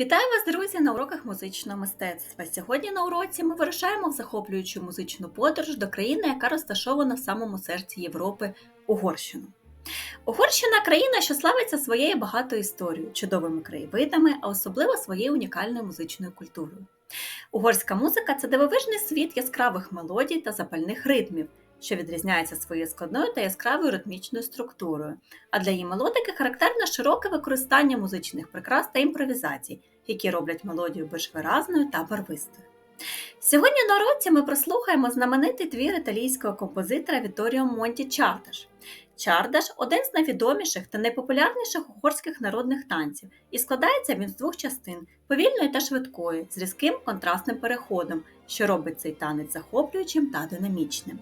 Вітаю вас, друзі, на уроках музичного мистецтва. Сьогодні на уроці ми вирушаємо в захоплюючу музичну подорож до країни, яка розташована в самому серці Європи Угорщину. Угорщина країна, що славиться своєю багатою історією, чудовими краєвидами, а особливо своєю унікальною музичною культурою. Угорська музика це дивовижний світ яскравих мелодій та запальних ритмів, що відрізняється своєю складною та яскравою ритмічною структурою. А для її мелодики характерне широке використання музичних прикрас та імпровізацій, які роблять мелодію більш виразною та барвистою. Сьогодні на уроці ми прослухаємо знаменитий твір італійського композитора Віторіо Монті Чардаш. Чардаш один з найвідоміших та найпопулярніших угорських народних танців, і складається він з двох частин повільної та швидкої, з різким контрастним переходом, що робить цей танець захоплюючим та динамічним.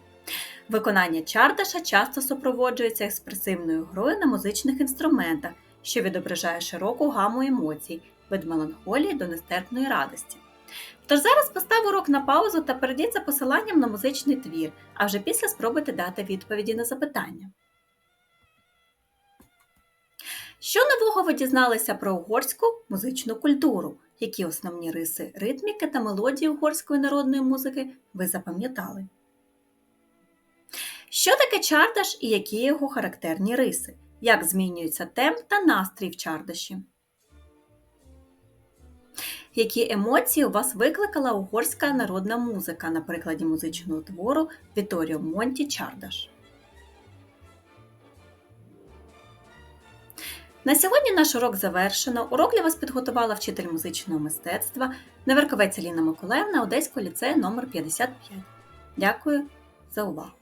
Виконання чардаша часто супроводжується експресивною грою на музичних інструментах, що відображає широку гаму емоцій від меланхолії до нестерпної радості. Тож зараз постав урок на паузу та перейдіть за посиланням на музичний твір, а вже після спробуйте дати відповіді на запитання. Що нового ви дізналися про угорську музичну культуру? Які основні риси ритміки та мелодії угорської народної музики ви запам'ятали? Що таке чардаш і які його характерні риси? Як змінюється темп та настрій в чардаші? Які емоції у вас викликала угорська народна музика на прикладі музичного твору Віторіо Монті Чардаш? На сьогодні наш урок завершено. Урок для вас підготувала вчитель музичного мистецтва Неверковець Аліна Миколаївна Одеського ліцею номер 55. Дякую за увагу!